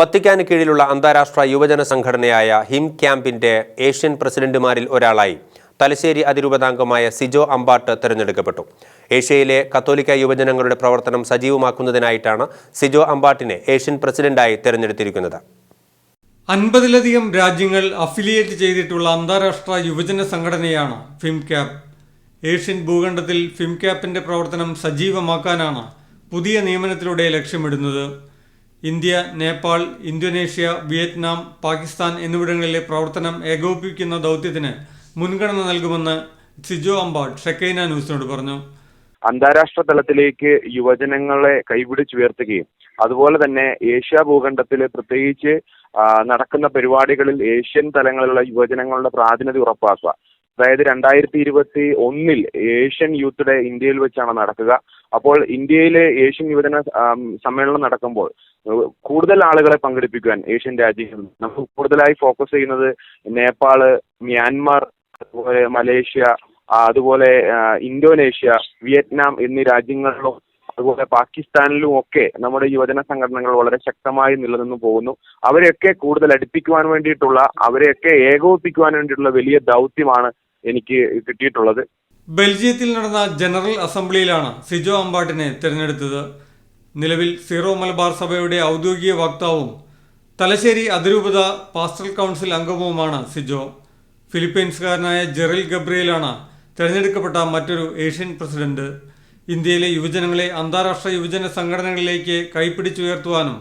വത്തിക്കാന് കീഴിലുള്ള അന്താരാഷ്ട്ര യുവജന സംഘടനയായ ഹിം ക്യാമ്പിന്റെ ഏഷ്യൻ പ്രസിഡന്റുമാരിൽ ഒരാളായി തലശ്ശേരി അതിരൂപതാംഗമായ സിജോ അമ്പാട്ട് തെരഞ്ഞെടുക്കപ്പെട്ടു. ഏഷ്യയിലെ കത്തോലിക്ക യുവജനങ്ങളുടെ പ്രവർത്തനം സജീവമാക്കുന്നതിനായിട്ടാണ് സിജോ അമ്പാട്ടിനെ ഏഷ്യൻ പ്രസിഡന്റായി തെരഞ്ഞെടുത്തിരിക്കുന്നത്. അൻപതിലധികം രാജ്യങ്ങൾ അഫിലിയേറ്റ് ചെയ്തിട്ടുള്ള അന്താരാഷ്ട്ര യുവജന സംഘടനയാണ് ഫിംക്യാപ് ഏഷ്യൻ ഭൂഖണ്ഡത്തിൽ ഫിംക്യാപ്പിന്റെ പ്രവർത്തനം സജീവമാക്കാനാണ് പുതിയ നിയമനത്തിലൂടെ ലക്ഷ്യമിടുന്നത്. India Nepal Indonesia Vietnam Pakistan എന്നിവിടങ്ങളിലെ പ്രവർത്തനം ഏകോപിപ്പിക്കുന്ന ദൗത്യത്തിന് മുൻഗണന നൽകുമെന്ന് സിജോ അമ്പാട് ഷെക്കൈന ന്യൂസിനോട് പറഞ്ഞു. അന്താരാഷ്ട്ര തലത്തിലേക്ക് യുവജനങ്ങളെ കൈപിടിച്ചുയർത്തുകയും അതുപോലെ തന്നെ ഏഷ്യ ഭൂഖണ്ഡത്തിൽ പ്രത്യേകിച്ച് നടക്കുന്ന പരിപാടികളിൽ ഏഷ്യൻ തലങ്ങളിലുള്ള യുവജനങ്ങളുടെ പ്രാതിനിധ്യം ഉറപ്പാക്കുക. അതായത് രണ്ടായിരത്തി ഇരുപത്തി ഒന്നിൽ ഏഷ്യൻ യൂത്ത് ഡേ ഇന്ത്യയിൽ വെച്ചാണ് നടക്കുക. അപ്പോൾ ഇന്ത്യയിലെ ഏഷ്യൻ യുവജന സമ്മേളനം നടക്കുമ്പോൾ കൂടുതൽ ആളുകളെ പങ്കെടുപ്പിക്കാൻ ഏഷ്യൻ രാജ്യങ്ങൾ നമുക്ക് കൂടുതലായി ഫോക്കസ് ചെയ്യുന്നത് നേപ്പാൾ മ്യാൻമാർ അതുപോലെ മലേഷ്യ അതുപോലെ ഇന്തോനേഷ്യ വിയറ്റ്നാം എന്നീ രാജ്യങ്ങളിലും അതുപോലെ പാകിസ്ഥാനിലും ഒക്കെ നമ്മുടെ യുവജന സംഘടനകൾ വളരെ ശക്തമായി നിലനിന്ന് പോകുന്നു. അവരെയൊക്കെ കൂടുതൽ അടുപ്പിക്കുവാൻ വേണ്ടിയിട്ടുള്ള അവരെയൊക്കെ ഏകോപിപ്പിക്കുവാൻ വേണ്ടിയിട്ടുള്ള വലിയ ദൗത്യമാണ് എനിക്ക് കിട്ടിയിട്ടുള്ളത്. ബെൽജിയത്തിൽ നടന്ന ജനറൽ അസംബ്ലിയിലാണ് സിജോ അമ്പാട്ടിനെ തിരഞ്ഞെടുത്തത്. നിലവിൽ സീറോ മലബാർ സഭയുടെ ഔദ്യോഗിക വക്താവും തലശ്ശേരി അതിരൂപത പാസ്റ്റൽ കൗൺസിൽ അംഗവുമാണ് സിജോ. ഫിലിപ്പീൻസുകാരനായ ജെറിൽ ഗബ്രിയലാണ് തിരഞ്ഞെടുക്കപ്പെട്ട മറ്റൊരു ഏഷ്യൻ പ്രസിഡന്റ്. ഇന്ത്യയിലെ യുവജനങ്ങളെ അന്താരാഷ്ട്ര യുവജന സംഘടനകളിലേക്ക് കൈപ്പിടിച്ചുയർത്തുവാനും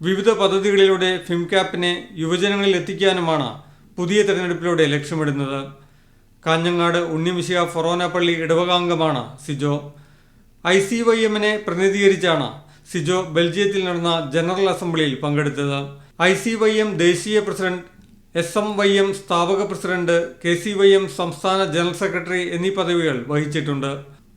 വിവിധ പദ്ധതികളിലൂടെ ഫിംക്യാപ്പിനെ യുവജനങ്ങളിൽ എത്തിക്കാനുമാണ് പുതിയ തെരഞ്ഞെടുപ്പിലൂടെ ലക്ഷ്യമിടുന്നത്. കാഞ്ഞങ്ങാട് ഉണ്ണിമിശിക ഫൊറോന പള്ളി ഇടവകാംഗമാണ് സിജോ. ഐ സി വൈ എമ്മിനെ പ്രതിനിധീകരിച്ചാണ് സിജോ ബെൽജിയത്തിൽ നടന്ന ജനറൽ അസംബ്ലിയിൽ പങ്കെടുത്തത്. ഐ സി വൈ എം ദേശീയ president S M Y M സ്ഥാപക president K C Y M സംസ്ഥാന ജനറൽ സെക്രട്ടറി എന്നീ പദവികൾ വഹിച്ചിട്ടുണ്ട്.